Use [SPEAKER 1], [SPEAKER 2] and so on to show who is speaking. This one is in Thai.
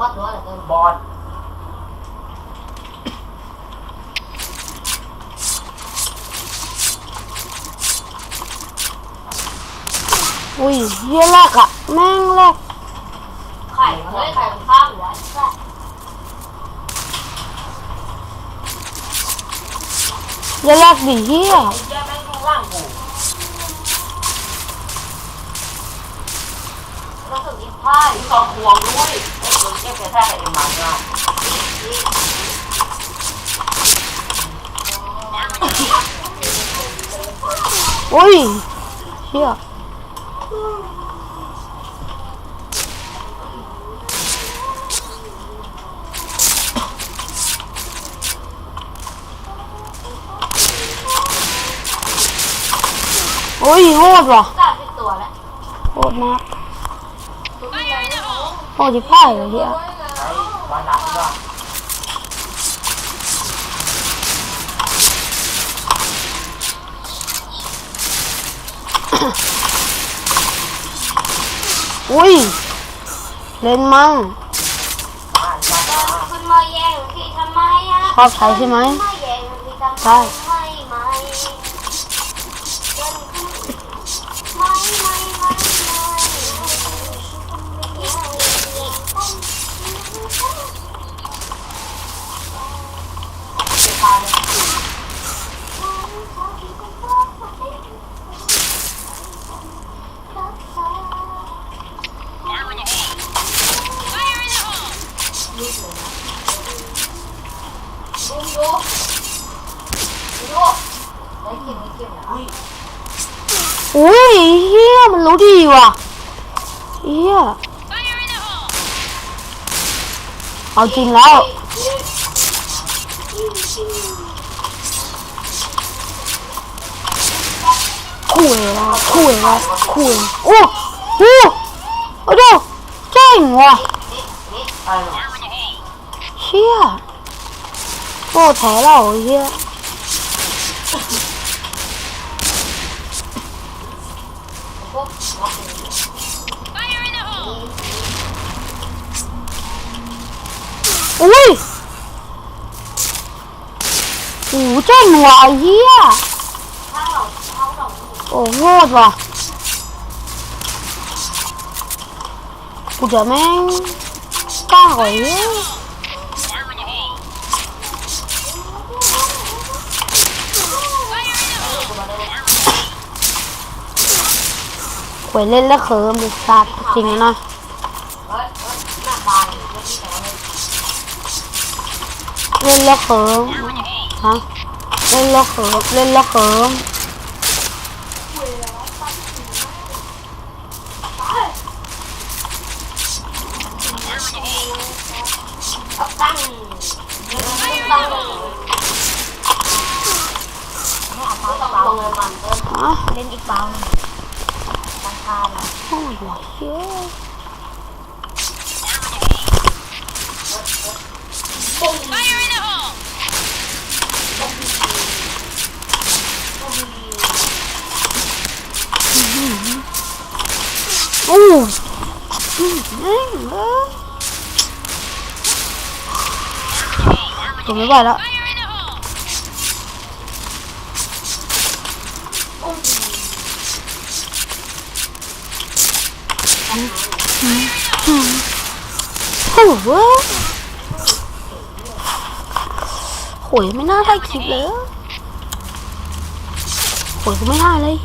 [SPEAKER 1] บอสหรือว่าอะไรเกิน
[SPEAKER 2] บอล
[SPEAKER 3] อุ้ยเฮียแรกอะแม่งแรก
[SPEAKER 1] ไข่เฮ้ยไข่ข้ามหัวใช่
[SPEAKER 3] เฮียแรกดิเฮีย
[SPEAKER 2] ไอ้เหี้ยแม่งข้างล่างกู
[SPEAKER 1] รู้สึกอิ่มพ่าย
[SPEAKER 2] สองพวงด้วย ไอ้คนเก็บแค่แค่ไอ้มันนะ
[SPEAKER 3] อุ้ยเฮียอุ้ยโหดว่ะ
[SPEAKER 1] สามสิบตัวแล้ว
[SPEAKER 3] โหดมาก โหดที่พ่ายเลยเฮีย
[SPEAKER 2] ไอ้วันหลังก็
[SPEAKER 3] อุ้ย เล่นมั่ง
[SPEAKER 2] อ่านยากมาก
[SPEAKER 1] คุณมาแย่งที่ทำไมอะ
[SPEAKER 3] ชอบใช้ใช่ไหม
[SPEAKER 1] มาแย่งที่ทำไม
[SPEAKER 3] ใช่
[SPEAKER 1] ดูดูดูได้กินไม่กินอะ
[SPEAKER 2] อุ้ย
[SPEAKER 3] เฮียมันรู้ดีว่ะเฮียเอาจริงแล้วคุยแล้วคุยแล้วคุยโอ้โหโอ้ดูเจ๋งว่ะ
[SPEAKER 2] อะไรหรอ
[SPEAKER 3] เชี่ยโอ้แท้เราเฮีย
[SPEAKER 1] พวกหัวเป็น
[SPEAKER 3] อุ้ยโอ้เจ๋งว่ะเฮีย
[SPEAKER 1] ถ้าเราเขาเรา
[SPEAKER 3] โอ้โหดว่ะกูจะแม่งกล้า หวยเล่นแล้วเขิมดิสัตว์จริงนะ
[SPEAKER 1] เนาบานไม่ใช่แต่ว่า
[SPEAKER 3] เล่นแล้วเขิมฮะเล่นแล้วเขิมเล่นแล้วเขิม
[SPEAKER 1] เบา
[SPEAKER 3] ฮะ
[SPEAKER 1] เล่นอีกเบาหนึ่ง ตั้งค่าเลย
[SPEAKER 3] โอ้ยเชี่ย โอ้โหโหยไม่น่าได้คลิปเลยโหยไม่น่าเลย